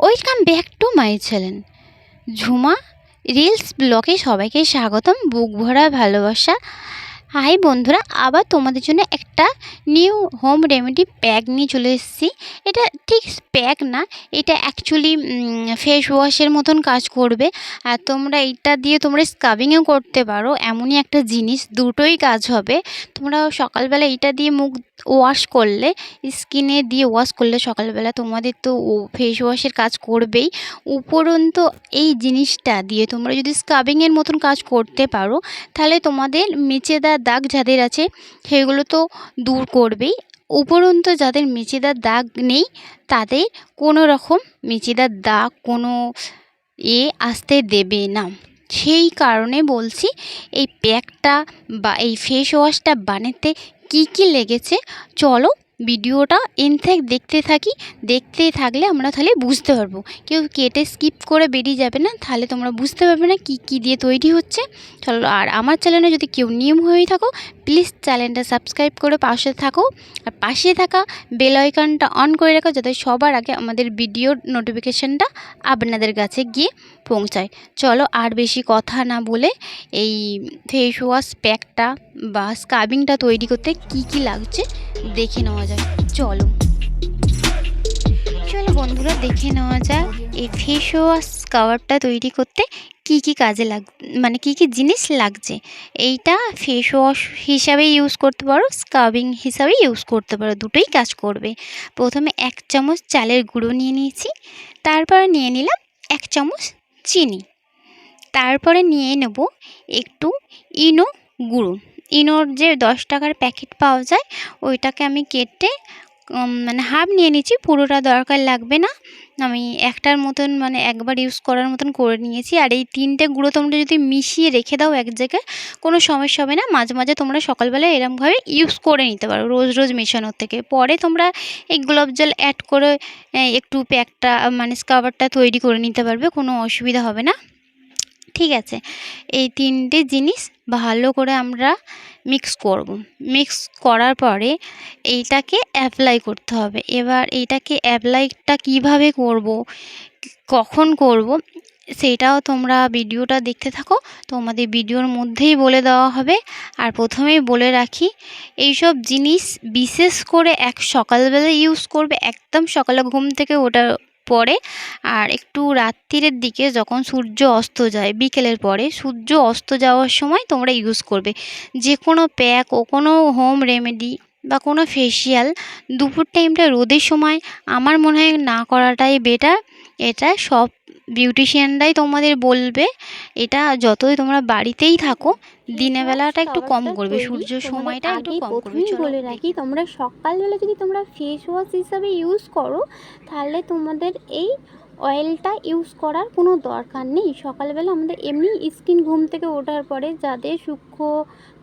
Welcome back to my channel. Jhuma reels ব্লকে সবাইকে স্বাগতম। বুক ভরা ভালোবাসা। হাই বন্ধুরা, আবার তোমাদের জন্য একটা নিউ হোম রেমেডি প্যাক নিয়ে চলে এসেছি। এটা ঠিক প্যাক না, এটা অ্যাকচুয়ালি ফেস ওয়াশের মতন কাজ করবে। আর তোমরা এটা দিয়ে তোমরা স্কাবিংও করতে পারো, এমনই একটা জিনিস, দুটোই কাজ হবে। তোমরা সকালবেলা এটা দিয়ে মুখ ওয়াশ করলে স্কিনে দিয়ে ওয়াশ করলে সকালবেলা তোমাদের তো ফেস ওয়াশের কাজ করবেই। উপরন্ত এই জিনিসটা দিয়ে তোমরা যদি স্কাবিংয়ের মতন কাজ করতে পারো, তাহলে তোমাদের মেচেদার দাগ যাদের আছে, সেগুলো তো দূর করবেই। উপরন্ত যাদের মেচেদার দাগ নেই, তাদের কোনো রকম মেচেদার দাগ কোনো এ আসতে দেবে না। সেই কারণে বলছি, এই প্যাকটা বা এই ফেস ওয়াশটা বানাতে কি কি লেগেছে, চলো ভিডিওটা এন দেখতে থাকি দেখতে থাকলে আমরা তাহলে বুঝতে পারব। কেউ কেটে স্কিপ করে বেরিয়ে যাবে না, তাহলে তোমরা বুঝতে পারবে না কি কি দিয়ে তৈরি হচ্ছে। চলো, আর আমার চ্যানেলে যদি কেউ নিয়ম হয়ে থাকো প্লিজ চ্যানেলটা সাবস্ক্রাইব করে পাশে থাকো। আর পাশে থাকা বেল আইকনটা অন করে রাখো, যাতে সবার আগে আমাদের ভিডিওর নোটিফিকেশানটা আপনাদের কাছে গিয়ে পৌঁছায়। চলো, আর বেশি কথা না বলে এই ফেস ওয়াশ প্যাকটা বা স্কাবিংটা তৈরি করতে কি কি লাগছে দেখে নেওয়া যাক চলো। চলো বন্ধুরা, দেখে নেওয়া যাক এই ফেস ওয়াশ কাভারটা তৈরি করতে কি কি কাজে লাগ মানে কি কি জিনিস লাগছে। এইটা ফেস ওয়াশ হিসাবে ইউজ করতে পারো স্কাবিং হিসাবে ইউজ করতে পারো, দুটোই কাজ করবে। প্রথমে এক চামচ চালের গুঁড়ো নিয়ে নিয়েছি, তারপরে নিয়ে নিলাম এক চামচ চিনি। তারপরে নিয়ে নেব একটু ইনো গুঁড়ো। ইনোর যে দশ টাকার প্যাকেট পাওয়া যায়, ওইটাকে আমি কেটে মানে হাফ নিয়ে নিচ্ছি পুরোটা দরকার লাগবে না। আমি একটার মতন মানে একবার ইউজ করার মতন করে নিয়েছি। আর এই তিনটে গুঁড়ো তোমরা যদি মিশিয়ে রেখে দাও এক জায়গায়, কোনো সমস্যা হবে না। মাঝে মাঝে তোমরা সকালবেলা এরমভাবে ইউজ করে নিতে পারো, রোজ রোজ মেশানোর থেকে। পরে তোমরা এই গোলাপ জল অ্যাড করে একটু প্যাকটা মানে স্কাবারটা তৈরি করে নিতে পারবে, কোনো অসুবিধা হবে না। ঠিক আছে, এই তিনটে জিনিস ভালো করে আমরা মিক্স করব। মিক্স করার পরে এইটাকে অ্যাপ্লাই করতে হবে। এবার এইটাকে অ্যাপ্লাইটা কীভাবে করব, কখন করব, সেটাও তোমরা ভিডিওটা দেখতে থাকো। তোমাদের ভিডিওর মধ্যেই বলে দেওয়া হবে। আর প্রথমেই বলে রাখি, এইসব জিনিস বিশেষ করে এক সকালবেলা ইউজ করবে, একদম সকালে ঘুম থেকে ওটা পরে আর একটু রাত্রিরের দিকে যখন সূর্য অস্ত যায়, বিকেলের পরে সূর্য অস্ত যাওয়ার সময় তোমরা ইউজ করবে। যে কোনো প্যাক ও কোনো হোম রেমেডি বা কোনো ফেসিয়াল দুপুর টাইমটা রোদের সময় আমার মনে হয় না করাটাই বেটার এটা সব বিউটিশিয়ানরাই তোমাদের বলবে। এটা যতই তোমরা বাড়িতেই থাকো দিনের বেলাটা একটু কম করবে সূর্য সময়টা একটু কম করবে বলে রাখি তোমরা সকালবেলা যদি তোমরা ফেস ওয়াশ হিসাবে ইউজ করো তাহলে তোমাদের এই অয়েলটা ইউজ করার কোনো দরকার নেই। সকালবেলা আমাদের এমনি স্কিন ঘুম থেকে ওঠার পরে যাদের সূক্ষ্ম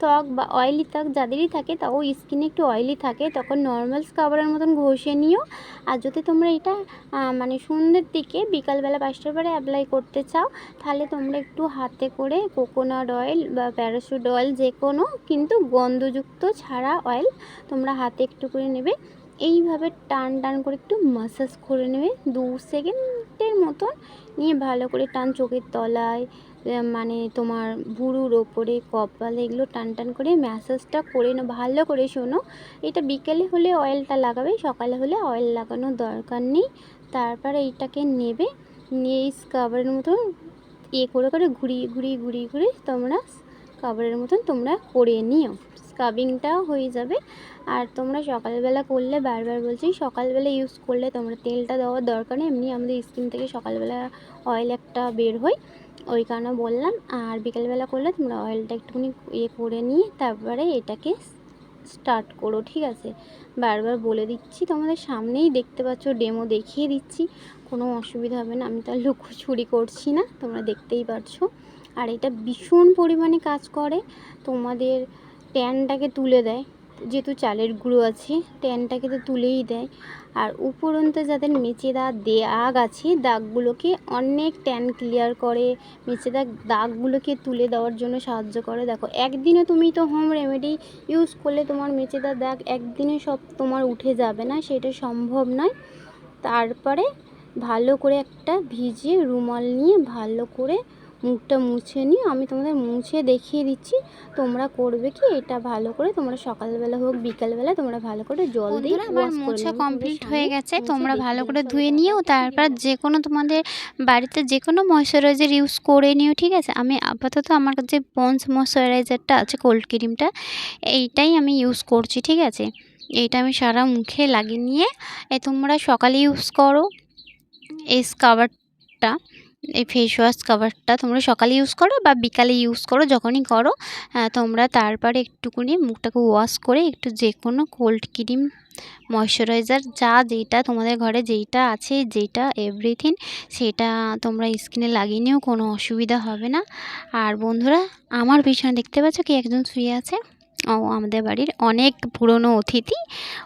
ত্বক বা অয়েলি ত্বক যাদেরই থাকে তাও স্কিনে একটু অয়েলি থাকে তখন নর্মাল স্কাবারের মতন ঘষে নিও। আর যদি তোমরা এটা মানে সন্ধ্যের দিকে বিকালবেলা পাঁচটার পরে অ্যাপ্লাই করতে চাও তাহলে তোমরা একটু হাতে করে কোকোনাট অয়েল বা প্যারাশুট অয়েল যে কোনো কিন্তু গন্ধযুক্ত ছাড়া অয়েল তোমরা হাতে একটু করে নেবে। এইভাবে টান টান করে একটু মাসাজ করে নেবে। দু সেকেন্ডের মতন নিয়ে ভালো করে টান চোখের তলায় মানে তোমার ভুরুর ওপরে, কপালে এগুলো টান টান করে ম্যাসাজটা করে নাও। ভালো করে শোনো, এটা বিকেলে হলে অয়েলটা লাগাবে, সকালে হলে অয়েল লাগানোর দরকার নেই। তারপরে এইটাকে নেবে, নিয়ে স্কাবারের মতন এ করে করে ঘুরিয়ে ঘুরিয়ে ঘুরিয়ে ঘুরিয়ে তোমরা কাবারের মতন তোমরা করে নিও। স্কাবিংটাও হয়ে যাবে। আর তোমরা সকালবেলা করলে, বারবার বলছি, সকালবেলা ইউজ করলে তোমরা তেলটা দেওয়ার দরকার নেই। এমনি আমাদের স্কিন থেকে সকালবেলা অয়েল একটা বের হয়, ওই কারণে বললাম। আর বিকেলবেলা করলে তোমরা অয়েলটা একটুখানি ইয়ে করে নিয়ে তারপরে এটাকে স্টার্ট করো, ঠিক আছে? বারবার বলে দিচ্ছি তোমাদের সামনেই। দেখতে পাচ্ছ ডেমো দেখিয়ে দিচ্ছি। কোনো অসুবিধা হবে না। আমি তো আর লুকোচুরি করছি না। তোমরা দেখতেই পারছ। আর এটা ভীষণ পরিমাণে কাজ করে। তোমাদের ট্যানটাকে তুলে দেয়। যেহেতু চালের গুঁড়ো আছে, ট্যানটাকে তো তুলেই দেয়। আর উপরন্ত যাদের মেচে দাগ আছে, দাগগুলোকে অনেক ট্যান ক্লিয়ার করে মেচে দাগ দাগগুলোকে তুলে দেওয়ার জন্য সাহায্য করে। দেখো, একদিনে তুমি তো হোম রেমেডি ইউজ করলে তোমার মেচেদার দাগ একদিনে সব তোমার উঠে যাবে না, সেটা সম্ভব নয়। তারপরে ভালো করে একটা ভিজে রুমাল নিয়ে ভালো করে মুখটা মুছে নিয়ে আমি তোমাদের মুছে দেখিয়ে দিচ্ছি। তোমরা করবে কি? এটা ভালো করে তোমরা সকালবেলা হোক বিকালবেলা তোমরা ভালো করে জল দিয়ে আমার মোছা কমপ্লিট হয়ে গেছে তোমরা ভালো করে ধুয়ে নিও তারপর যে কোনো তোমাদের বাড়িতে যে কোনো ময়শ্চারাইজার ইউজ করে নিও ঠিক আছে? আমি আপাতত আমার কাছে পন্স ময়শ্চারাইজারটা আছে কোল্ড ক্রিমটা এইটাই আমি ইউজ করছি ঠিক আছে? এইটা আমি সারা মুখে লাগিয়ে নিয়ে এ তোমরা সকালে ইউজ করো এই স্কাবারটা এই ফেস ওয়াশ কাভারটা তোমরা সকালে ইউজ করো বা বিকালে ইউজ করো, যখনই করো তোমরা তারপরে একটুকুনি মুখটাকে ওয়াশ করে একটু যে কোনো কোল্ড ক্রিম ময়শ্চারাইজার যা যেটা তোমাদের ঘরে যেইটা আছে যেটা এভরিথিং সেটা তোমরা স্কিনে লাগিয়ে নিয়েও কোনো অসুবিধা হবে না। আর বন্ধুরা, আমার পিছনে দেখতে পাচ্ছ কি একজন শুয়ে আছে? ও আমাদের বাড়ির অনেক পুরনো অতিথি।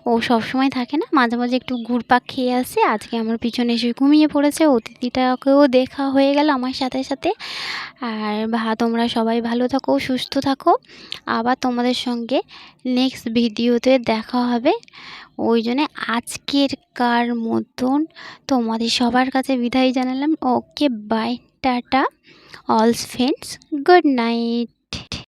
ও সবসময় থাকে না, মাঝে মাঝে একটু ঘুরপাক খেয়ে আসে। আজকে আমার পিছনে এসে ঘুমিয়ে পড়েছে, অতিথিটাকেও দেখা হয়ে গেল আমার সাথে সাথে। আর ভা তোমরা সবাই ভালো থাকো, সুস্থ থাকো। আবার তোমাদের সঙ্গে নেক্সট ভিডিওতে দেখা হবে। ওই জন্যে আজকের কার মতন তোমাদের সবার কাছে বিদায় জানালাম। Okay bye tata. অলস ফ্রেন্ডস গুড নাইট